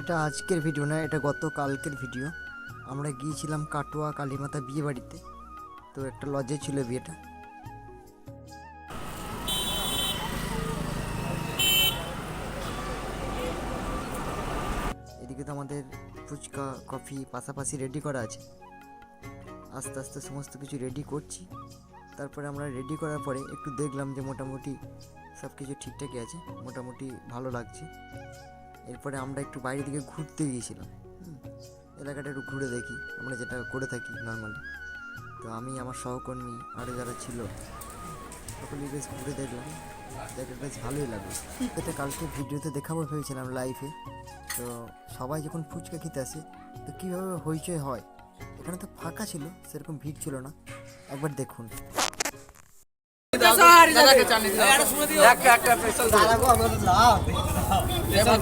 এটা আজকের ভিডিও না, এটা গতকালকের ভিডিও আমরা গিয়েছিলাম কাটোয়া কালীমাতা বিয়ে বাড়িতে। তো একটা লজে ছিল বিয়েটা। এদিকে তো আমাদের ফুচকা কফি পাশাপাশি রেডি করা আছে। আস্তে আস্তে সমস্ত কিছু রেডি করছি। তারপরে আমরা রেডি করার পরে একটু দেখলাম যে মোটামুটি সব কিছু ঠিকঠাকই আছে, মোটামুটি ভালো লাগছে। এরপরে আমরা একটু বাইরে দিকে ঘুরতে গিয়েছিলাম। এলাকাটা একটু ঘুরে দেখি আমরা যেটা করে থাকি নর্মালি তো আমি আমার সহকর্মী আরও যারা ছিল সকলেই বেশ ঘুরে দেখলাম। দেখে বেশ ভালোই লাগল। এটা কালকে ভিডিওতে দেখাবো ভেবেছিলাম লাইভে তো সবাই যখন ফুচকা খেতে আসে তো কীভাবে হইচই হয় এখানে তো ফাঁকা ছিল সেরকম ভিড় ছিল না। একবার দেখুন। একটা একটা